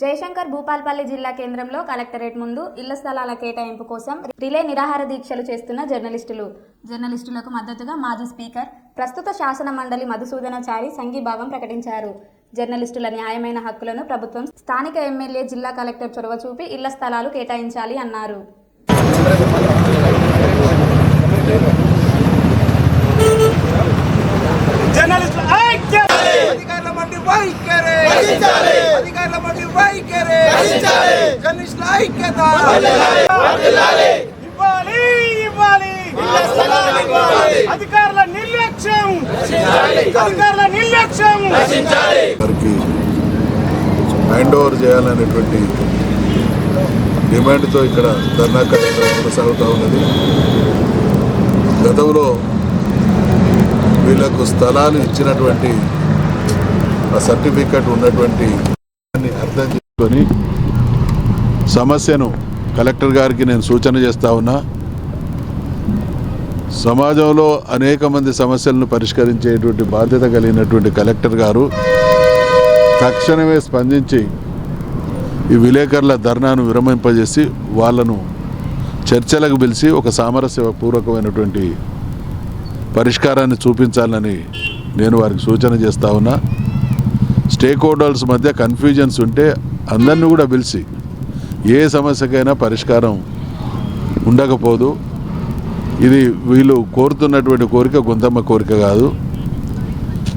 జయశంకర్ భూపాల్పల్లి జిల్లా కేంద్రంలో కలెక్టరేట్ ముందు ఇళ్ళ స్థలాల కేటాయింపు కోసం రిలే నిరాహార దీక్షలు చేస్తున్న జర్నలిస్టులు. జర్నలిస్టులకు మద్దతుగా మాజీ స్పీకర్ ప్రస్తుత శాసన మండలి మధుసూదనాచారి సంఘీభావం ప్రకటించారు. జర్నలిస్టుల న్యాయమైన హక్కులను ప్రభుత్వం స్థానిక ఎమ్మెల్యే జిల్లా కలెక్టర్ చొరవ చూపి ఇళ్ళ స్థలాలు కేటాయించాలి అన్నారు జర్నలిస్టుల ఐక్యత అధికారుల మండి వైఖరి అధికారుల మండి వైఖరి జర్నలిస్టుల ఐక్యత ఇవ్వాలి ఇవ్వాలి. అధికారుల నిర్లక్ష్యం. అధికారుల నిర్లక్ష్యం. గారికి హ్యాండ్ ఓవర్ చేయాలనేటువంటి డిమాండ్తో ఇక్కడ ధర్నా కార్యక్రమం కొనసాగుతూ ఉన్నది. గతంలో వీళ్ళకు స్థలాలు ఇచ్చినటువంటి ఆ సర్టిఫికెట్ ఉన్నటువంటి దాన్ని అర్థం చేసుకొని సమస్యను కలెక్టర్ గారికి నేను సూచన చేస్తా ఉన్నా. సమాజంలో అనేక మంది సమస్యలను పరిష్కరించేటువంటి బాధ్యత కలిగినటువంటి కలెక్టర్ గారు తక్షణమే స్పందించి ఈ విలేకరుల ధర్నాను విరమింపజేసి వాళ్ళను చర్చలకు పిలిచి ఒక సామరస్య పూర్వకమైనటువంటి పరిష్కారాన్ని చూపించాలని నేను వారికి సూచన చేస్తా ఉన్నా. స్టేక్ హోల్డర్స్ మధ్య కన్ఫ్యూజన్స్ ఉంటే అందరిని కూడా పిలిచి ఏ సమస్యకైనా పరిష్కారం ఉండకపోదు. ఇది వీళ్ళు కోరుతున్నటువంటి కోరిక గుంతమ్మ కోరిక కాదు.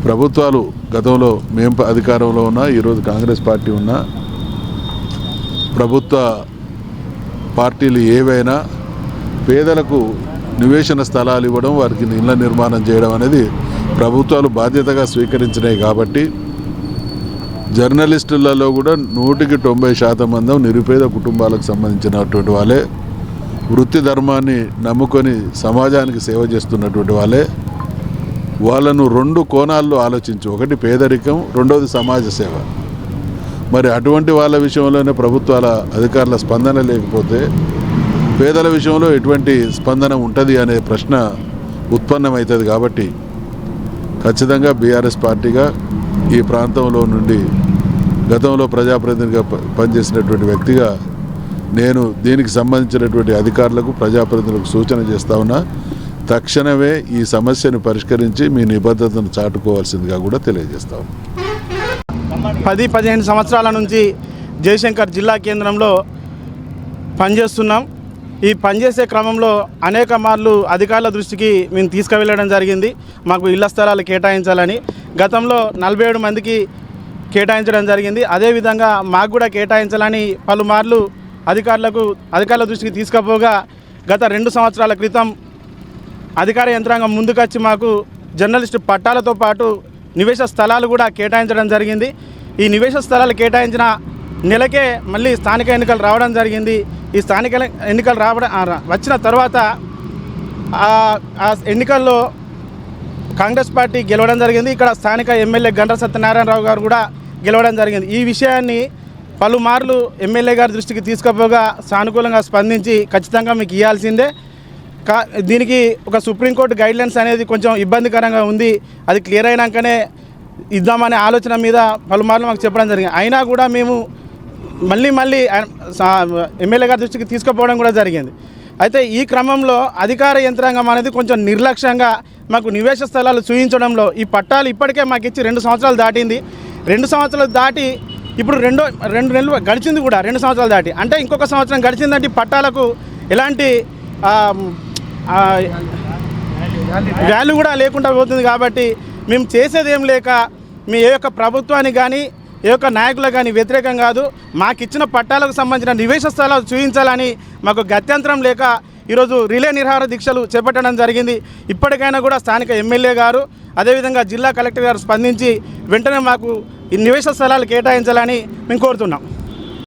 ప్రభుత్వాలు గతంలో మేము అధికారంలో ఉన్నా ఈరోజు కాంగ్రెస్ పార్టీ ఉన్నా ప్రభుత్వ పార్టీలు ఏవైనా పేదలకు నివేశన స్థలాలు ఇవ్వడం వారికి ఇళ్ళ నిర్మాణం చేయడం అనేది ప్రభుత్వాలు బాధ్యతగా స్వీకరించినాయి కాబట్టి జర్నలిస్టులలో కూడా నూటికి తొంభై శాతం మంది నిరుపేద కుటుంబాలకు సంబంధించినటువంటి వాళ్ళే. వృత్తి ధర్మాన్ని నమ్ముకొని సమాజానికి సేవ చేస్తున్నటువంటి వాళ్ళే. వాళ్ళను రెండు కోణాల్లో ఆలోచించు. ఒకటి పేదరికం రెండవది సమాజ సేవ. మరి అటువంటి వాళ్ళ విషయంలోనే ప్రభుత్వాల అధికారుల స్పందన లేకపోతే పేదల విషయంలో ఎటువంటి స్పందన ఉంటుంది అనే ప్రశ్న ఉత్పన్నమవుతుంది కాబట్టి ఖచ్చితంగా బీఆర్ఎస్ పార్టీగా ఈ ప్రాంతంలో నుండి గతంలో ప్రజాప్రతినిధిగా పనిచేసినటువంటి వ్యక్తిగా నేను దీనికి సంబంధించినటువంటి అధికారులకు ప్రజాప్రతినిధులకు సూచన చేస్తా ఉన్నా తక్షణమే ఈ సమస్యను పరిష్కరించి మీ నిబద్ధతను చాటుకోవాల్సిందిగా కూడా తెలియజేస్తాం పది పదిహేను సంవత్సరాల నుంచి జయశంకర్ జిల్లా కేంద్రంలో పనిచేస్తున్నాం. ఈ పనిచేసే క్రమంలో అనేక మార్లు అధికారుల దృష్టికి మేము తీసుకువెళ్ళడం జరిగింది. మాకు ఇళ్ళ స్థలాలు కేటాయించాలని. గతంలో నలభై ఏడు మందికి కేటాయించడం జరిగింది. అదేవిధంగా మాకు కూడా కేటాయించాలని పలుమార్లు అధికారులకు అధికారుల దృష్టికి తీసుకుపోగా గత రెండు సంవత్సరాల క్రితం అధికార యంత్రాంగం ముందుకొచ్చి మాకు జర్నలిస్టు పట్టాలతో పాటు నివేశ స్థలాలు కూడా కేటాయించడం జరిగింది. ఈ నివేశ స్థలాలు కేటాయించిన నెలకే మళ్ళీ స్థానిక ఎన్నికలు రావడం జరిగింది. ఈ స్థానిక ఎన్నికలు రావడం వచ్చిన తర్వాత ఆ ఎన్నికల్లో కాంగ్రెస్ పార్టీ గెలవడం జరిగింది. ఇక్కడ స్థానిక ఎమ్మెల్యే గండ్ర సత్యనారాయణరావు గారు కూడా గెలవడం జరిగింది. ఈ విషయాన్ని పలుమార్లు ఎమ్మెల్యే గారి దృష్టికి తీసుకుపోగా సానుకూలంగా స్పందించి ఖచ్చితంగా మీకు ఇవ్వాల్సిందే కా దీనికి ఒక సుప్రీంకోర్టు గైడ్లైన్స్ అనేది కొంచెం ఇబ్బందికరంగా ఉంది. అది క్లియర్ అయినాకనే ఇద్దామనే ఆలోచన మీద పలుమార్లు మాకు చెప్పడం జరిగింది. అయినా కూడా మేము మళ్ళీ మళ్ళీ ఎమ్మెల్యే గారి దృష్టికి తీసుకుపోవడం కూడా జరిగింది. అయితే ఈ క్రమంలో అధికార యంత్రాంగం అనేది కొంచెం నిర్లక్ష్యంగా మాకు నివేశ స్థలాలు చూపించడంలో ఈ పట్టాలు ఇప్పటికే మాకు ఇచ్చి రెండు సంవత్సరాలు దాటింది. రెండు సంవత్సరాలు దాటి ఇప్పుడు రెండో రెండు నెలలు గడిచింది కూడా రెండు సంవత్సరాలు దాటి. అంటే ఇంకొక సంవత్సరం గడిచిందంటే పట్టాలకు ఎలాంటి వాల్యూ కూడా లేకుండా పోతుంది కాబట్టి మేము చేసేది ఏం లేక మీ ఏ యొక్క ప్రభుత్వానికి కానీ ఏ యొక్క నాయకులకు కానీ వ్యతిరేకం కాదు. మాకు ఇచ్చిన పట్టాలకు సంబంధించిన నివేశ స్థలాలు చూపించాలని మాకు గత్యంతరం లేక ఈరోజు రిలే నిర్హార దీక్షలు చేపట్టడం జరిగింది. ఇప్పటికైనా కూడా స్థానిక ఎమ్మెల్యే గారు అదేవిధంగా జిల్లా కలెక్టర్ గారు స్పందించి వెంటనే మాకు ఈ నివేశ స్థలాలు కేటాయించాలని మేము కోరుతున్నాం.